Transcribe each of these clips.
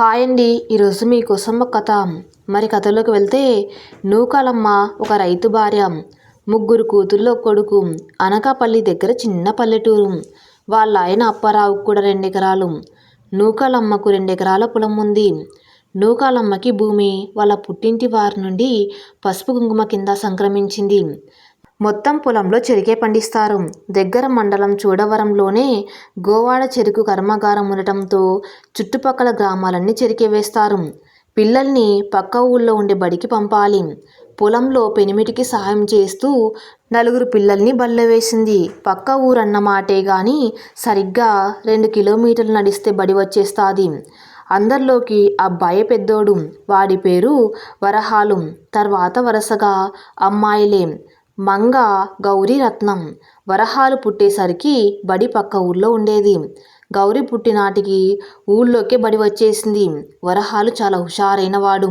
Hi అండి ఈరోజు మీకోసం ఒక కథ. మరి కథలోకి వెళ్తే నూకాలమ్మ ఒక రైతు భార్య ముగ్గురు కూతుర్లో కొడుకు అనకాపల్లి దగ్గర చిన్న పల్లెటూరు. వాళ్ళ ఆయన అప్పారావుకు కూడా రెండెకరాలు. నూకాలమ్మకు రెండెకరాల పొలం ఉంది. నూకాలమ్మకి భూమి వాళ్ళ పుట్టింటి వారి నుండి పసుపు కుంకుమ కింద సంక్రమించింది. మొత్తం పొలంలో చెరుకే పండిస్తారు. దగ్గర మండలం చూడవరంలోనే గోవాడ చెరుకు కర్మాగారం ఉండటంతో చుట్టుపక్కల గ్రామాలన్నీ చెరికే వేస్తారు. పిల్లల్ని పక్క ఊళ్ళో ఉండే బడికి పంపాలి. పొలంలో పెనిమిటికి సహాయం చేస్తూ నలుగురు పిల్లల్ని బల్ల వేసింది. పక్క ఊరన్న మాటే గాని సరిగ్గా రెండు కిలోమీటర్లు నడిస్తే బడి వచ్చేస్తాది. అందరిలోకి అబ్బాయి పెద్దోడు. వాడి పేరు వరహాలు. తర్వాత వరుసగా అమ్మాయిలే. మంగ గౌరీ రత్నం. వరహాలు పుట్టేసరికి బడి పక్క ఊళ్ళో ఉండేది. గౌరీ పుట్టినాటికి ఊళ్ళోకే బడి వచ్చేసింది. వరహాలు చాలా హుషారైన వాడు.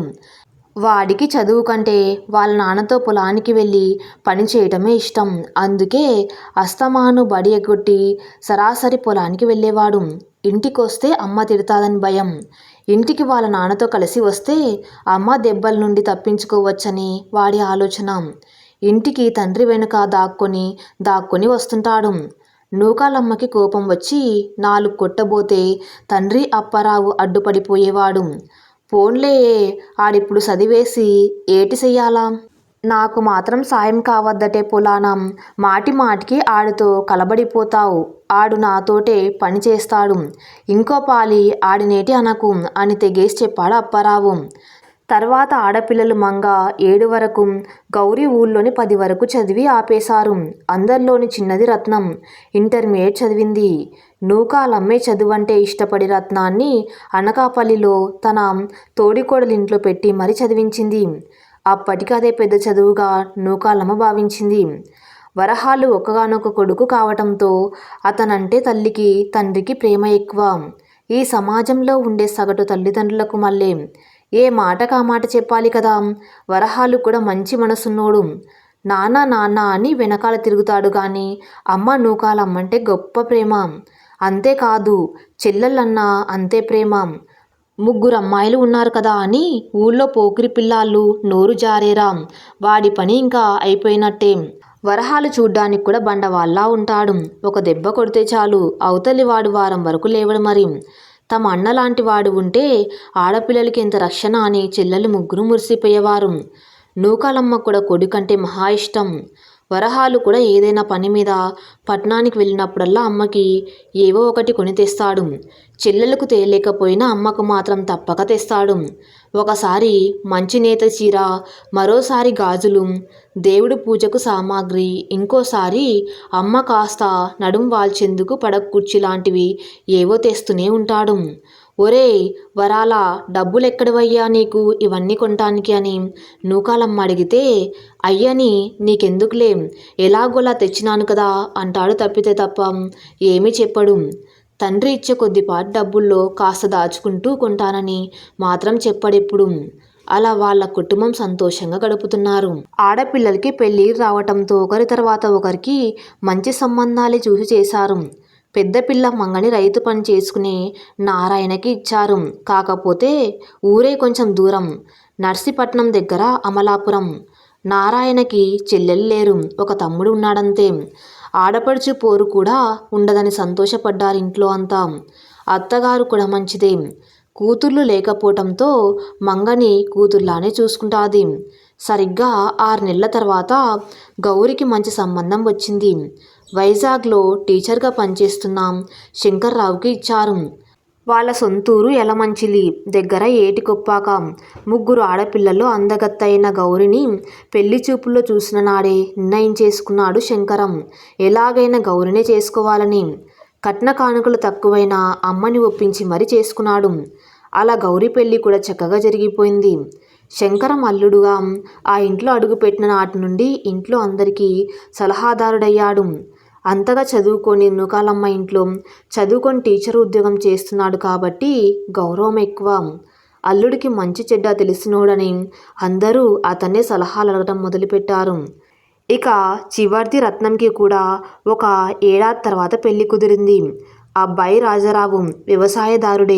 వాడికి చదువు కంటే వాళ్ళ నాన్నతో పొలానికి వెళ్ళి పని చేయటమే ఇష్టం. అందుకే అస్తమాను బడి ఎగ్గొట్టి సరాసరి పొలానికి వెళ్ళేవాడు. ఇంటికొస్తే అమ్మ తిడతాదని భయం. ఇంటికి వాళ్ళ నాన్నతో కలిసి వస్తే అమ్మ దెబ్బల నుండి తప్పించుకోవచ్చని వాడి ఆలోచన. ఇంటికి తండ్రి వెనుక దాక్కొని దాక్కొని వస్తుంటాడు. నూకాలమ్మకి కోపం వచ్చి నాలుగు కొట్టబోతే తండ్రి అప్పారావు అడ్డుపడిపోయేవాడు. పోన్లే ఆడిప్పుడు చదివేసి ఏటి చెయ్యాలా నాకు మాత్రం సాయం కావద్దటే పులానం. మాటి మాటికి ఆడితో కలబడిపోతావు. ఆడు నాతోటే పని చేస్తాడు. ఇంకో పాలి ఆడినేటి అనకు అని తెగేసి చెప్పాడు అప్పారావు. తర్వాత ఆడపిల్లలు మంగ ఏడు వరకు గౌరీ ఊళ్ళోని పది వరకు చదివి ఆపేశారు. అందరిలోని చిన్నది రత్నం. ఇంటర్మీడియట్ చదివింది. నూకాలమ్మే చదువంటే ఇష్టపడి రత్నాన్ని అనకాపల్లిలో తన తోడికోడలింట్లో పెట్టి మరీ చదివించింది. అప్పటికి అదే పెద్ద చదువుగా నూకాలమ్మ భావించింది. వరహాలు ఒక్కగానొక కొడుకు కావటంతో అతనంటే తల్లికి తండ్రికి ప్రేమ ఎక్కువ. ఈ సమాజంలో ఉండే సగటు తల్లిదండ్రులకు మళ్ళీ ఏ మాట మాట చెప్పాలి కదా? వరహాలు కూడా మంచి మనసున్నోడు. నాన్న నాన్న అని వెనకాల తిరుగుతాడు కానీ అమ్మ నూకాలమ్మంటే గొప్ప ప్రేమ. అంతేకాదు చెల్లెళ్ళన్నా అంతే ప్రేమ. ముగ్గురు అమ్మాయిలు ఉన్నారు కదా అని ఊళ్ళో పోకిరి పిల్లాళ్ళు నోరు జారేరా. వాడి పని ఇంకా అయిపోయినట్టే. వరహాలు చూడ్డానికి కూడా బండవాళ్ళ ఉంటాడు. ఒక దెబ్బ కొడితే చాలు అవతలి వాడు వారం వరకు లేవడు మరి. తమ అన్న లాంటి వాడు ఉంటే ఆడపిల్లలకి ఎంత రక్షణ అని చెల్లెలు ముగ్గురు మురిసిపోయేవారు. నూకాలమ్మ కూడా కొడుకంటే మహా ఇష్టం. వరహాలు కూడా ఏదైనా పని మీద పట్టణానికి వెళ్ళినప్పుడల్లా అమ్మకి ఏవో ఒకటి కొని తెస్తాడు. చెల్లెలకు తేలేకపోయినా అమ్మకు మాత్రం తప్పక తెస్తాడు. ఒకసారి మంచినేత చీర మరోసారి గాజులు దేవుడు పూజకు సామాగ్రి ఇంకోసారి అమ్మ కాస్త నడుం వాల్చేందుకు పడక కుర్చీ లాంటివి ఏవో తెస్తూనే ఉంటాడు. ఒరే వరాల డబ్బులెక్కడవయ్యా నీకు ఇవన్నీ కొనటానికి అని నూకాలమ్మ అడిగితే అయ్యని నీకెందుకులే ఎలాగోలా తెచ్చినాను కదా అంటాడు తప్పితే తప్ప ఏమీ చెప్పడు. తండ్రి ఇచ్చే కొద్దిపాటి డబ్బుల్లో కాస్త దాచుకుంటూ కొంటానని మాత్రం చెప్పడెప్పుడు? అలా వాళ్ళ కుటుంబం సంతోషంగా గడుపుతున్నారు. ఆడపిల్లలకి పెళ్ళి రావటంతో ఒకరి తర్వాత ఒకరికి మంచి సంబంధాలే చూసి చేశారు. పెద్ద పిల్ల మంగని రైతు పని చేసుకుని నారాయణకి ఇచ్చారు. కాకపోతే ఊరే కొంచెం దూరం. నర్సీపట్నం దగ్గర అమలాపురం. నారాయణకి చెల్లెలు లేరు. ఒక తమ్ముడు ఉన్నాడంతే. ఆడపడుచు పోరు కూడా ఉండదని సంతోషపడ్డారు ఇంట్లో అంతా. అత్తగారు కూడా మంచిదే. కూతుర్లు లేకపోవటంతో మంగని కూతుర్లానే చూసుకుంటాది. సరిగ్గా ఆరు నెలల తర్వాత గౌరికి మంచి సంబంధం వచ్చింది. వైజాగ్లో టీచర్గా పనిచేస్తున్నాం శంకర్రావుకి ఇచ్చారు. వాళ్ళ సొంతూరు ఎలమంచిలి దగ్గర ఏటికొప్పాక ముగ్గురు ఆడపిల్లలు అందగత్తైన గౌరిని పెళ్ళి చూపుల్లో చూసిన నాడే నిర్ణయం చేసుకున్నాడు శంకరం. ఎలాగైనా గౌరినే చేసుకోవాలని. కట్న కానుకలు తక్కువైన అమ్మని ఒప్పించి మరీ చేసుకున్నాడు. అలా గౌరీ పెళ్ళి కూడా చక్కగా జరిగిపోయింది. శంకరం అల్లుడుగా ఆ ఇంట్లో అడుగుపెట్టిన నాటి నుండి ఇంట్లో అందరికీ సలహాదారుడయ్యాడు. అంతగా చదువుకొని నూకాలమ్మ ఇంట్లో చదువుకొని టీచర్ ఉద్యోగం చేస్తున్నాడు కాబట్టి గౌరవం ఎక్కువ. అల్లుడికి మంచి చెడ్డ తెలిసినోడని అందరూ అతన్నే సలహాలు అడగడం మొదలుపెట్టారు. ఇక చివరిది రత్నంకి కూడా ఒక ఏడాది తర్వాత పెళ్ళి కుదిరింది. అబ్బాయి రాజారావు వ్యవసాయదారుడే.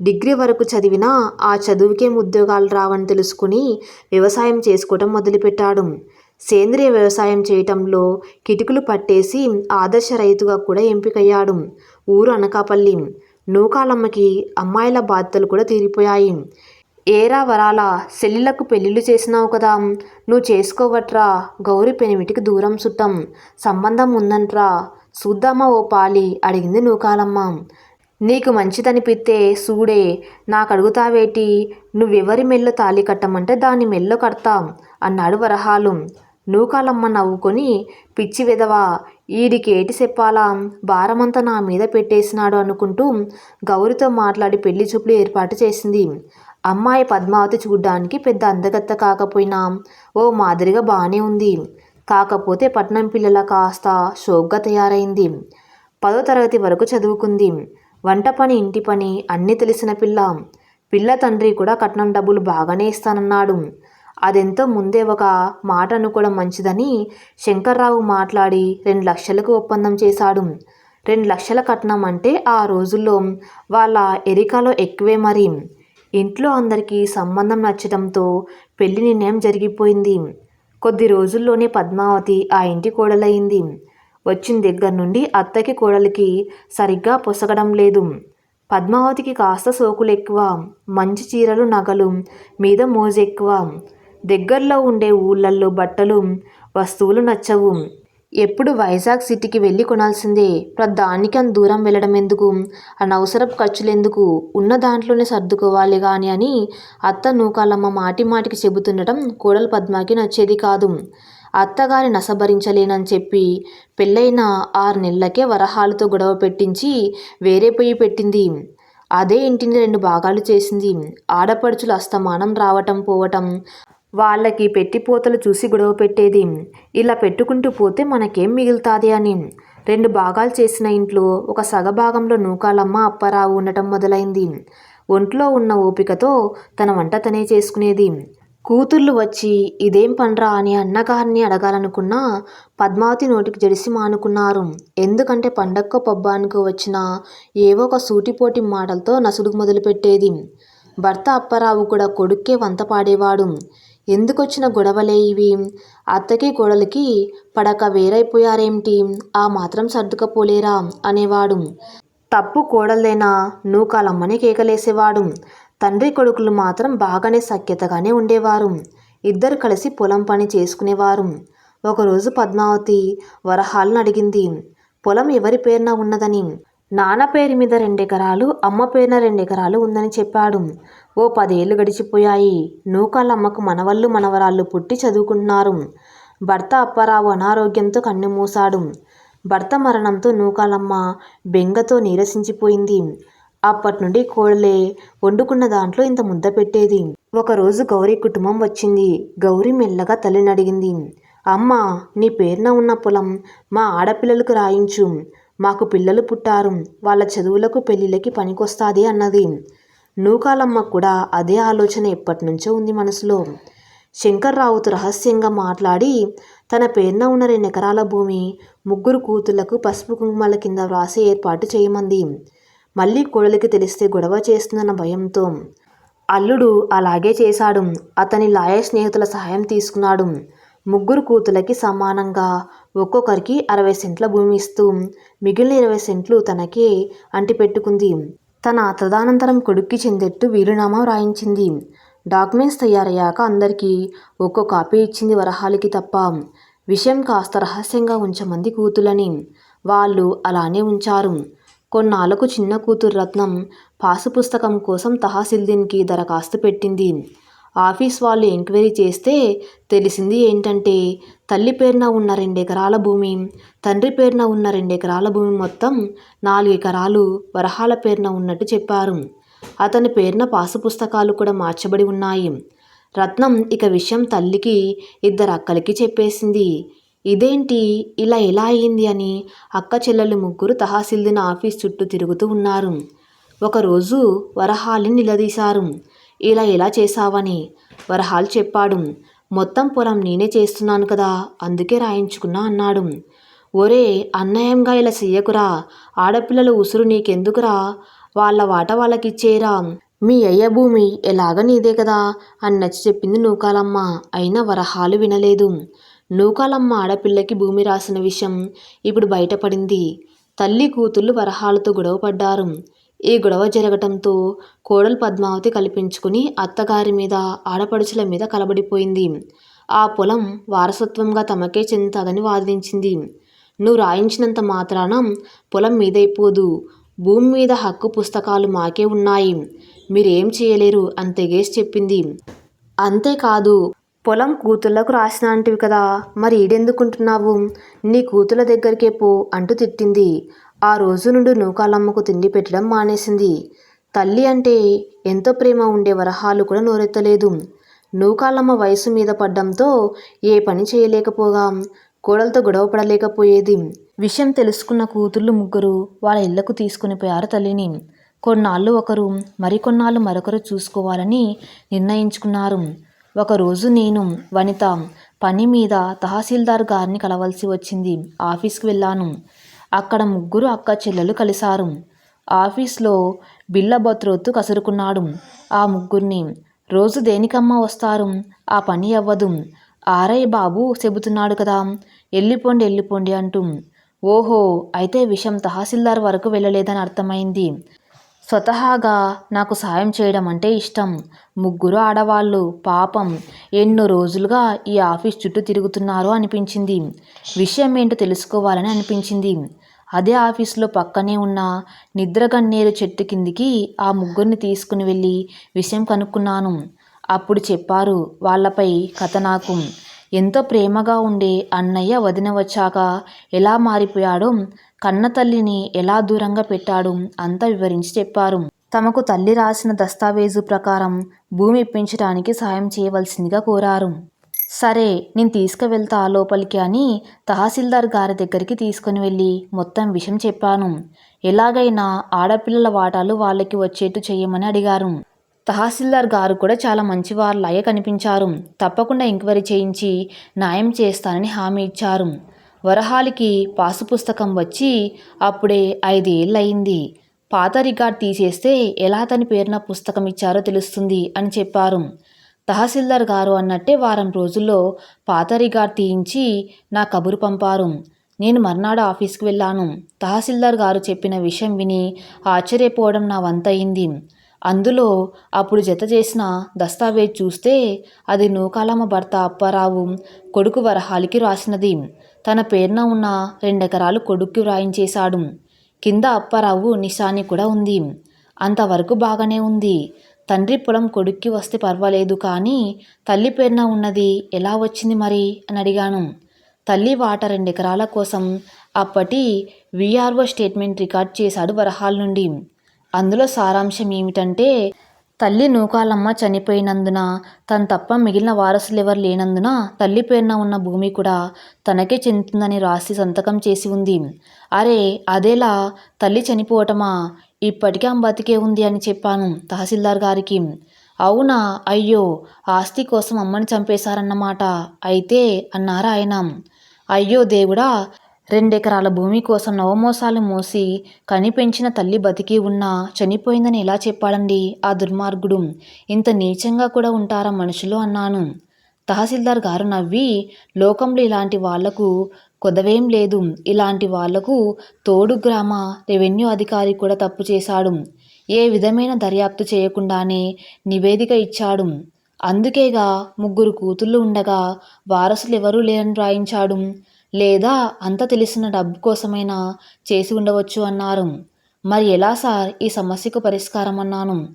డిగ్రీ వరకు చదివినా ఆ చదువుకేం ఉద్యోగాలు రావని తెలుసుకుని వ్యవసాయం చేసుకోవటం మొదలుపెట్టాడు. సేంద్రియ వ్యవసాయం చేయటంలో కిటుకులు పట్టేసి ఆదర్శ రైతుగా కూడా ఎంపికయ్యాడు. ఊరు అనకాపల్లి. నూకాలమ్మకి అమ్మాయిల బాధ్యతలు కూడా తీరిపోయాయి. ఏరా వరాల సెల్లిలకు పెళ్ళిళ్ళు చేసినావు కదా. నువ్వు చేసుకోవట్రా. గౌరి పెనిమిటికి దూరం సుట్టం. సంబంధం ఉందంట్రా. చూద్దామా ఓ పాలి అడిగింది నూకాలమ్మ. నీకు మంచిదనిపిస్తే సూడే. నాకడుగుతావేటి? నువ్వెవరి మెల్లో తాళి కట్టమంటే దాని మెల్లో కడతాం అన్నాడు వరహాలు. నూకాలమ్మ నవ్వుకొని పిచ్చి విధవా ఈడికి ఏటి చెప్పాలా? భారమంతా నా మీద పెట్టేసినాడు అనుకుంటూ గౌరితో మాట్లాడి పెళ్ళి చూపులు ఏర్పాటు చేసింది. అమ్మాయి పద్మావతి చూడ్డానికి పెద్ద అందగత్త కాకపోయినా ఓ మాదిరిగా బాగానే ఉంది. కాకపోతే పట్నం పిల్లల కాస్త షోక్గా తయారైంది. పదో తరగతి వరకు చదువుకుంది. వంట పని ఇంటి పని అన్నీ తెలిసిన పిల్ల. పిల్ల తండ్రి కూడా కట్నం డబ్బులు బాగానే ఇస్తానన్నాడు. అదెంతో ముందే ఒక మాట అనుకోవడం మంచిదని శంకర్రావు మాట్లాడి రెండు లక్షలకు ఒప్పందం చేశాడు. రెండు లక్షల కట్నం అంటే ఆ రోజుల్లో వాళ్ళ ఎరికాలో ఎక్కువే మరి. ఇంట్లో అందరికీ సంబంధం నచ్చడంతో పెళ్ళి నిర్ణయం జరిగిపోయింది. కొద్ది రోజుల్లోనే పద్మావతి ఆ ఇంటి కోడలైంది. వచ్చిన దగ్గర నుండి అత్తకి కోడలికి సరిగ్గా పొసగడం లేదు. పద్మావతికి కాస్త సోకులు ఎక్కువ మంచి చీరలు నగలు మీద మోజు ఎక్కువ. దగ్గరలో ఉండే ఊళ్ళల్లో బట్టలు వస్తువులు నచ్చవు. ఎప్పుడు వైజాగ్ సిటీకి వెళ్ళి కొనాల్సిందే. ప్రధానికి దూరం వెళ్ళడం ఎందుకు అనవసరపు ఖర్చులెందుకు? ఉన్న దాంట్లోనే సర్దుకోవాలి కానీ అని అత్త నూకాలమ్మ మాటి మాటికి చెబుతుండటం కోడలు పద్మాకి నచ్చేది కాదు. అత్తగారి నసభరించలేనని చెప్పి పెళ్ళైన ఆరు నెలలకే వరహాలతో గొడవ పెట్టించి వేరే పొయ్యి పెట్టింది. అదే ఇంటిని రెండు భాగాలు చేసింది. ఆడపడుచులు అస్తమానం రావటం పోవటం వాళ్ళకి పెట్టిపోతలు చూసి గొడవ పెట్టేది. ఇలా పెట్టుకుంటూ పోతే మనకేం మిగులుతాది అని. రెండు భాగాలు చేసిన ఇంట్లో ఒక సగభాగంలో నూకాలమ్మ అప్పారావు ఉండటం మొదలైంది. ఒంట్లో ఉన్న ఓపికతో తన వంట తనే చేసుకునేది. కూతుళ్ళు వచ్చి ఇదేం పనిరా అని అన్నగారిని అడగాలనుకున్నా పద్మావతి నోటికి జడిసి మానుకున్నారు. ఎందుకంటే పండక్కో పబ్బానికో వచ్చిన ఏవో ఒక సూటిపోటి మాటలతో నసుడు మొదలుపెట్టేది. భర్త అప్పారావు కూడా కొడుక్కే వంత పాడేవాడు. ఎందుకొచ్చిన గొడవలే ఇవి? అత్తకి కోడలికి పడక వేరైపోయారేమిటి? ఆ మాత్రం సర్దుకపోలేరా? అనేవాడు. తప్పు కోడలేనా నూకాలమ్మని కేకలేసేవాడు. తండ్రి కొడుకులు మాత్రం బాగానే సఖ్యతగానే ఉండేవారు. ఇద్దరు కలిసి పొలం పని చేసుకునేవారు. ఒకరోజు పద్మావతి వరహాలను అడిగింది. పొలం ఎవరి పేరున ఉన్నదని? నాన్న పేరు మీద రెండెకరాలు అమ్మ పేరున రెండెకరాలు ఉందని చెప్పాడు. ఓ పదేళ్ళు గడిచిపోయాయి. నూకాలమ్మకు మనవళ్ళు మనవరాళ్ళు పుట్టి చదువుకుంటున్నారు. భర్త అప్పారావు అనారోగ్యంతో కన్నుమూశాడు. భర్త మరణంతో నూకాలమ్మ బెంగతో నీరసించిపోయింది. అప్పటి నుండి కోడలే వండుకున్న దాంట్లో ఇంత ముద్ద పెట్టేది. ఒకరోజు గౌరీ కుటుంబం వచ్చింది. గౌరీ మెల్లగా తల్లిని అడిగింది అమ్మ నీ పేరున ఉన్న పొలం మా ఆడపిల్లలకు రాయించు. మాకు పిల్లలు పుట్టారు. వాళ్ళ చదువులకు పెళ్ళిళ్ళకి పనికొస్తాది అన్నది. నూకాలమ్మ కూడా అదే ఆలోచన ఎప్పటి నుంచో ఉంది మనసులో. శంకర్రావుతో రహస్యంగా మాట్లాడి తన పేరున ఉన్న రెండు ఎకరాల భూమి ముగ్గురు కూతుళ్ళకు పసుపు కుంకుమల కింద వ్రాసే ఏర్పాటు చేయమంది. మళ్ళీ కోడలికి తెలిస్తే గొడవ చేస్తుందన్న భయంతో. అల్లుడు అలాగే చేశాడు. అతని లాయర్ స్నేహితుల సహాయం తీసుకున్నాడు. ముగ్గురు కూతులకి సమానంగా ఒక్కొక్కరికి అరవై సెంట్ల భూమి ఇస్తూ మిగిలిన ఇరవై సెంట్లు తనకే అంటిపెట్టుకుంది. తన తదనంతరం కొడుక్కి చెందెట్టు వీలునామా వ్రాయించింది. డాక్యుమెంట్స్ తయారయ్యాక అందరికీ ఒక్కో కాపీ ఇచ్చింది వరహాలికి తప్ప. విషయం కాస్త రహస్యంగా ఉంచమంది కూతులని వాళ్ళు అలానే ఉంచారు. కొన్నాళ్ళకు చిన్న కూతురు రత్నం పాసు పుస్తకం కోసం తహసీల్దీన్కి దరఖాస్తు పెట్టింది. ఆఫీస్ వాళ్ళు ఎంక్వైరీ చేస్తే తెలిసింది ఏంటంటే తల్లి పేరున ఉన్న రెండు ఎకరాల భూమి తండ్రి పేరున ఉన్న రెండు ఎకరాల భూమి మొత్తం నాలుగు ఎకరాలు వరహాల పేరున ఉన్నట్టు చెప్పారు. అతని పేరున పాసు పుస్తకాలు కూడా మార్చబడి ఉన్నాయి. రత్నం ఇక విషయం తల్లికి ఇద్దరు అక్కలకి చెప్పేసింది. ఇదేంటి? ఇలా ఎలా అయింది అని అక్క చెల్లెలు ముగ్గురు తహసీల్దిన ఆఫీస్ చుట్టూ తిరుగుతూ ఉన్నారు. ఒకరోజు వరహాలిని నిలదీశారు. ఇలా ఎలా చేశావని? వరహాల్ చెప్పాడు. మొత్తం పొలం నేనే చేస్తున్నాను కదా అందుకే రాయించుకున్నా అన్నాడు. ఒరే అన్యాయంగా ఇలా చెయ్యకురా. ఆడపిల్లల ఉసురు నీకెందుకురా? వాళ్ళ వాట వాళ్ళకిచ్చేరా మీ అయ్య భూమి ఎలాగ నీదే కదా అని నచ్చి చెప్పింది నూకాలమ్మ. అయినా వరహాలు వినలేదు. నూకాలమ్మ ఆడపిల్లకి భూమి రాసిన విషయం ఇప్పుడు బయటపడింది. తల్లి కూతుళ్ళు వరహాలతో గొడవ పడ్డారు ఈ గొడవ జరగటంతో కోడలు పద్మావతి కల్పించుకుని అత్తగారి మీద ఆడపడుచుల మీద కలబడిపోయింది. ఆ పొలం వారసత్వంగా తమకే చెందుతుందని వాదించింది. నువ్వు రాయించినంత మాత్రాన పొలం మీదైపోదు. భూమి మీద హక్కు పుస్తకాలు మాకే ఉన్నాయి. మీరేం చేయలేరు అని తెగేసి చెప్పింది. అంతేకాదు పొలం కూతుళ్ళకు రాసినంటివి కదా. మరి ఈడెందుకుంటున్నావు? నీ కూతుళ్ళ దగ్గరికే పో అంటూ తిట్టింది. ఆ రోజు నుండి నూకాలమ్మకు తిండి పెట్టడం మానేసింది. తల్లి అంటే ఎంతో ప్రేమ ఉండే వరహాలు కూడా నోరెత్తలేదు. నూకాలమ్మ వయసు మీద పడ్డంతో ఏ పని చేయలేకపోగా కోడలతో గొడవ పడలేకపోయేది. విషయం తెలుసుకున్న కూతుళ్ళు ముగ్గురు వాళ్ళ ఇళ్ళకు తీసుకుని పోయారు తల్లిని. కొన్నాళ్ళు ఒకరు మరికొన్నాళ్ళు మరొకరు చూసుకోవాలని నిర్ణయించుకున్నారు. ఒకరోజు నేను వనిత పని మీద తహసీల్దార్ గారిని కలవలసి వచ్చింది. ఆఫీస్కి వెళ్ళాను. అక్కడ ముగ్గురు అక్క చెల్లెలు కలిశారు. ఆఫీస్లో బిల్లబత్రొత్తు కసురుకున్నాడు. ఆ ముగ్గురిని రోజు దేనికమ్మా వస్తారు? ఆ పని అవ్వదు. ఆరయ్య బాబు చెబుతున్నాడు కదా ఎల్లిపోండి వెళ్ళిపోండి అంటూ. ఓహో అయితే విషయం తహసీల్దార్ వరకు వెళ్ళలేదని అర్థమైంది. స్వతహాగా నాకు సాయం చేయడం అంటే ఇష్టం. ముగ్గురు ఆడవాళ్ళు పాపం. ఎన్నో రోజులుగా ఈ ఆఫీస్ చుట్టూ తిరుగుతున్నారు అనిపించింది. విషయం ఏంటో తెలుసుకోవాలని అనిపించింది. అదే ఆఫీస్లో పక్కనే ఉన్న నిద్రగన్నేరు చెట్టు కిందికి ఆ ముగ్గురిని తీసుకుని వెళ్ళి విషయం కనుక్కున్నాను. అప్పుడు చెప్పారు వాళ్ళపై కథ నాకు. ఎంతో ప్రేమగా ఉండే అన్నయ్య వదిన వచ్చాక ఎలా మారిపోయాడో కన్న తల్లిని ఎలా దూరంగా పెట్టాడు అంతా వివరించి చెప్పారు. తమకు తల్లి రాసిన దస్తావేజు ప్రకారం భూమి ఇప్పించడానికి సాయం చేయవలసిందిగా కోరారు. సరే నేను తీసుకువెళ్తా లోపలికి అని తహసీల్దార్ గారి దగ్గరికి తీసుకుని వెళ్ళి మొత్తం విషయం చెప్పాను. ఎలాగైనా ఆడపిల్లల వాటాలు వాళ్ళకి వచ్చేట్టు చేయమని అడిగారు. తహసీల్దార్ గారు కూడా చాలా మంచివాళ్ళలాగే కనిపించారు. తప్పకుండా ఎంక్వైరీ చేయించి న్యాయం చేస్తానని హామీ ఇచ్చారు. వరహాలికి పాసు పుస్తకం వచ్చి అప్పుడే ఐదేళ్ళయింది. పాత రికార్డ్ తీసేస్తే ఎలా తన పేరున పుస్తకం ఇచ్చారో తెలుస్తుంది అని చెప్పారు. తహసీల్దార్ గారు అన్నట్టే వారం రోజుల్లో పాత రికార్డ్ తీయించి నా కబురు పంపారు. నేను మర్నాడు ఆఫీస్కి వెళ్ళాను. తహసీల్దార్ గారు చెప్పిన విషయం విని ఆశ్చర్యపోవడం నా వంతయింది. అందులో అప్పుడు జత చేసిన దస్తావేజ్ చూస్తే అది నూకాలమ్మ భర్త అప్పారావు కొడుకు వరహాలికి రాసినది. తన పేరున ఉన్న రెండెకరాలు కొడుక్కి వ్రాయించేశాడు. కింద అప్పారావు నిశాని కూడా ఉంది. అంతవరకు బాగానే ఉంది. తండ్రి పొలం కొడుక్కి వస్తే పర్వాలేదు కానీ తల్లి పేరున ఉన్నది ఎలా వచ్చింది మరి? అని అడిగాను. తల్లి వాట రెండెకరాల కోసం అప్పటి విఆర్ఓ స్టేట్మెంట్ రికార్డ్ చేశాడు వరహాల నుండి. అందులో సారాంశం ఏమిటంటే తల్లి నూకాలమ్మ చనిపోయినందున తను తప్ప మిగిలిన వారసులు ఎవరు లేనందున తల్లి పేరున ఉన్న భూమి కూడా తనకే చెందుతుందని రాసి సంతకం చేసి ఉంది. అరే అదేలా? తల్లి చనిపోవటమా? ఇప్పటికే ఆమె బతికే ఉంది అని చెప్పాను తహసీల్దార్ గారికి. అవునా? అయ్యో ఆస్తి కోసం అమ్మని చంపేశారన్నమాట. అయితే అన్నారా ఆయన అయ్యో దేవుడా రెండెకరాల భూమి కోసం నవమోసాలు మోసి కనిపెంచిన తల్లి బతికి ఉన్నా చనిపోయిందని ఎలా చెప్పాడండి ఆ దుర్మార్గుడు? ఇంత నీచంగా కూడా ఉంటారా మనుషులు? అన్నాను. తహసీల్దార్ గారు నవ్వి లోకంలో ఇలాంటి వాళ్ళకు కొదవేం లేదు. ఇలాంటి వాళ్ళకు తోడు గ్రామ రెవెన్యూ అధికారి కూడా తప్పు చేశాడు. ఏ విధమైన దర్యాప్తు చేయకుండానే నివేదిక ఇచ్చాడు. అందుకేగా ముగ్గురు కూతుళ్ళు ఉండగా వారసులు ఎవరూ లేరని రాయించాడు. లేదా అంత తెలిసిన డబ్బు కోసమైనా చేసి ఉండవచ్చు అన్నారు. మరి ఎలా సార్ ఈ సమస్యకు పరిష్కారం అన్నాను.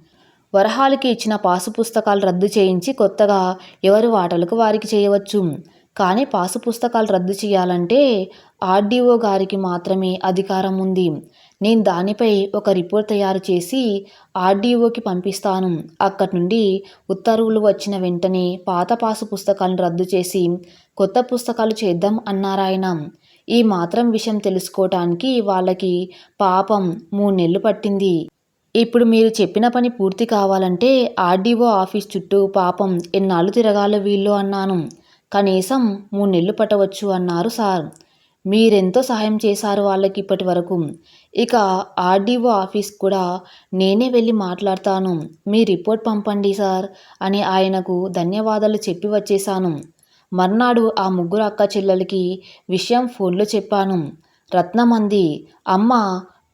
వరహాలకి ఇచ్చిన పాసు పుస్తకాలు రద్దు చేయించి కొత్తగా ఎవరి వాటలకు వారికి చేయవచ్చు. కానీ పాసు పుస్తకాలు రద్దు చేయాలంటే ఆర్డీఓ గారికి మాత్రమే అధికారం ఉంది. నేను దానిపై ఒక రిపోర్ట్ తయారు చేసి ఆర్డీఓకి పంపిస్తాను. అక్కడి నుండి ఉత్తర్వులు వచ్చిన వెంటనే పాత పాసు పుస్తకాలను రద్దు చేసి కొత్త పుస్తకాలు చేద్దాం అన్నారాయన. ఈ మాత్రం విషయం తెలుసుకోవటానికి వాళ్ళకి పాపం మూడు నెలలు పట్టింది. ఇప్పుడు మీరు చెప్పిన పని పూర్తి కావాలంటే ఆర్డీఓ ఆఫీస్ చుట్టూ పాపం ఎన్నాళ్ళు తిరగాలో వీళ్ళు అన్నాను. కనీసం మూడు నెలలు పట్టవచ్చు అన్నారు సార్. మీరెంతో సహాయం చేశారు వాళ్ళకి ఇప్పటి వరకు. ఇక ఆర్డీఓ ఆఫీస్ కూడా నేనే వెళ్ళి మాట్లాడతాను. మీ రిపోర్ట్ పంపండి సార్ అని ఆయనకు ధన్యవాదాలు చెప్పి వచ్చేశాను. మర్నాడు ఆ ముగ్గురు అక్క చెల్లెలకి విషయం ఫోన్లో చెప్పాను. రత్నమంది అమ్మ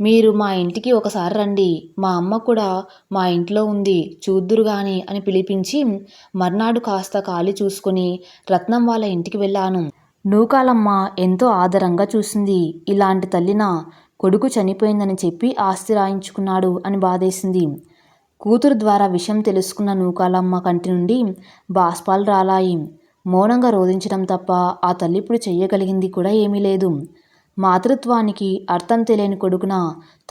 మీరు మా ఇంటికి ఒకసారి రండి. మా అమ్మ కూడా మా ఇంట్లో ఉంది చూద్దురు గాని అని పిలిపించి మర్నాడు కాస్త ఖాళీ చూసుకొని రత్నం వాళ్ళ ఇంటికి వెళ్ళాను. నూకాలమ్మ ఎంతో ఆదరంగా చూసింది. ఇలాంటి తల్లిన కొడుకు చనిపోయిందని చెప్పి ఆస్తి రాయించుకున్నాడు అని బాధేసింది. కూతురు ద్వారా విషయం తెలుసుకున్న నూకాలమ్మ కంటి నుండి బాష్పాలు రాలాయి. మౌనంగా రోధించడం తప్ప ఆ తల్లి ఇప్పుడు చెయ్యగలిగింది కూడా ఏమీ లేదు. మాతృత్వానికి అర్థం తెలియని కొడుకున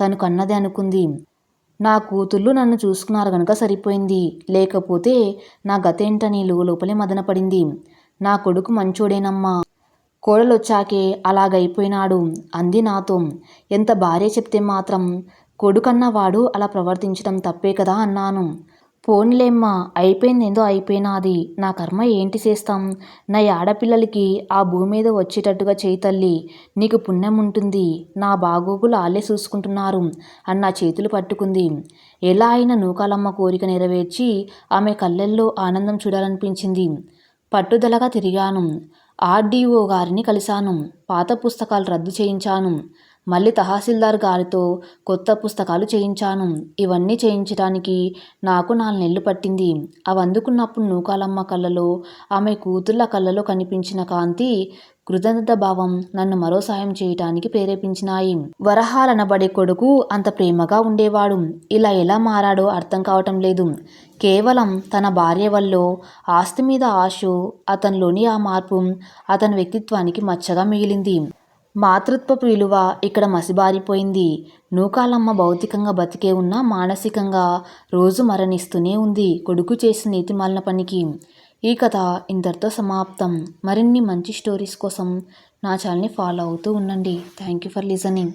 తను కన్నది అనుకుంది. నా కూతుళ్ళు నన్ను చూసుకున్నారు గనుక సరిపోయింది. లేకపోతే నా గతేంటని లోపలే మదనపడింది. నా కొడుకు మంచోడేనమ్మా. కోడలొచ్చాకే అలాగైపోయినాడు. అంది నాతో ఎంత భార్య చెప్తే మాత్రం కొడుకన్నవాడు అలా ప్రవర్తించడం తప్పే కదా అన్నాను. పోన్లేమ్మా అయిపోయిందేందో అయిపోయినాది. నా కర్మ ఏంటి చేస్తాం? నా ఆడపిల్లలకి ఆ భూమి మీద వచ్చేటట్టుగా చేయి తల్లి. నీకు పుణ్యం ఉంటుంది. నా బాగోగులు ఆళ్ళే చూసుకుంటున్నారు అన్న చేతులు పట్టుకుంది. ఎలా అయినా నూకాలమ్మ కోరిక నెరవేర్చి ఆమె కళ్ళల్లో ఆనందం చూడాలనిపించింది. పట్టుదలగా తిరిగాను. ఆర్డీఓ గారిని కలిశాను. పాత పుస్తకాలు రద్దు చేయించాను. మళ్ళీ తహసీల్దార్ గారితో కొత్త పుస్తకాలు చేయించాను. ఇవన్నీ చేయించడానికి నాకు నాలుగు నెలలు పట్టింది. అవి అందుకున్నప్పుడు నూకాలమ్మ కళ్ళలో ఆమె కూతుళ్ళ కళ్ళలో కనిపించిన కాంతి కృతజ్ఞత భావం నన్ను మరో సాయం చేయటానికి ప్రేరేపించినాయి. వరహాలనబడే కొడుకు అంత ప్రేమగా ఉండేవాడు. ఇలా ఎలా మారాడో అర్థం కావటం లేదు. కేవలం తన భార్య వల్ల ఆస్తి మీద ఆశ అతనిలోని ఆ మార్పు అతని వ్యక్తిత్వానికి మచ్చగా మిగిలింది. మాతృత్వపు విలువ ఇక్కడ మసిబారిపోయింది. నూకాలమ్మ భౌతికంగా బతికే ఉన్నా మానసికంగా రోజు మరణిస్తూనే ఉంది. కొడుకు చేసిన నీతిమాలిన పనికి. ఈ కథ ఇంతటితో సమాప్తం. మరిన్ని మంచి స్టోరీస్ కోసం నా ఛానల్ని ఫాలో అవుతూ ఉండండి. Thank you for listening.